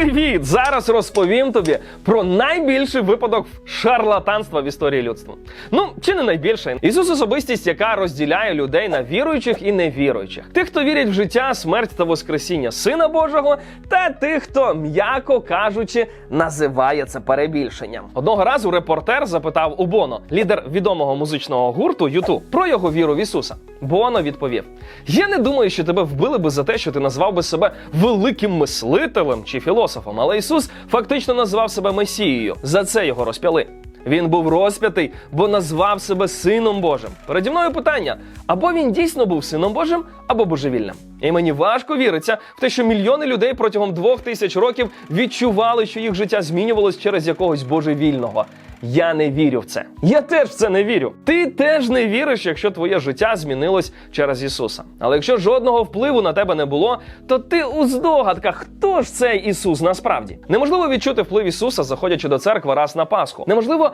Привіт! Зараз розповім тобі про найбільший випадок шарлатанства в історії людства. Ну чи не найбільше? Ісус особистість, яка розділяє людей на віруючих і невіруючих, тих, хто вірять в життя, смерть та воскресіння Сина Божого, та тих, хто, м'яко кажучи, називає це перебільшенням. Одного разу репортер запитав у Боно, лідер відомого музичного гурту Юту, про його віру в Ісуса. Боно відповів: Я не думаю, що тебе вбили би за те, що ти назвав би себе великим мислителем чи філософом, але Ісус фактично назвав себе Месією. За це його розп'яли. Він був розп'ятий, бо назвав себе Сином Божим. Переді мною питання: або він дійсно був сином Божим, або божевільним. І мені важко віриться в те, що мільйони людей протягом двох тисяч років відчували, що їх життя змінювалось через якогось божевільного. Я не вірю в це. Я теж в це не вірю. Ти теж не віриш, якщо твоє життя змінилось через Ісуса. Але якщо жодного впливу на тебе не було, то ти у здогадках, хто ж цей Ісус насправді? Неможливо відчути вплив Ісуса, заходячи до церкви раз на Пасху. Неможливо.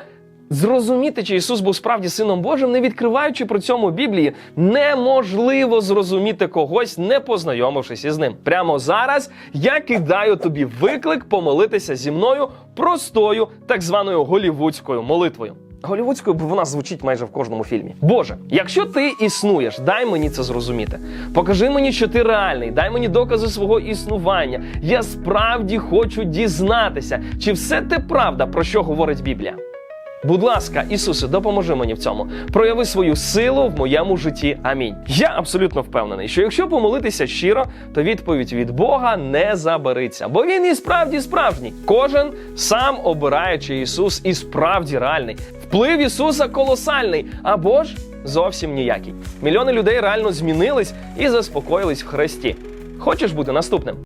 Зрозуміти, чи Ісус був справді Сином Божим, не відкриваючи при цьому Біблії, неможливо зрозуміти когось, не познайомившись із ним. Прямо зараз я кидаю тобі виклик помолитися зі мною простою, так званою голівудською молитвою. Голівудською, бо вона звучить майже в кожному фільмі. Боже, якщо ти існуєш, дай мені це зрозуміти. Покажи мені, що ти реальний, дай мені докази свого існування. Я справді хочу дізнатися, чи все те правда, про що говорить Біблія. Будь ласка, Ісусе, допоможи мені в цьому. Прояви свою силу в моєму житті. Амінь. Я абсолютно впевнений, що якщо помолитися щиро, то відповідь від Бога не забериться, бо він і справді справжній. Кожен сам обирає, чи Ісус і справді реальний. Вплив Ісуса колосальний, або ж зовсім ніякий. Мільйони людей реально змінились і заспокоїлись в Христі. Хочеш бути наступним?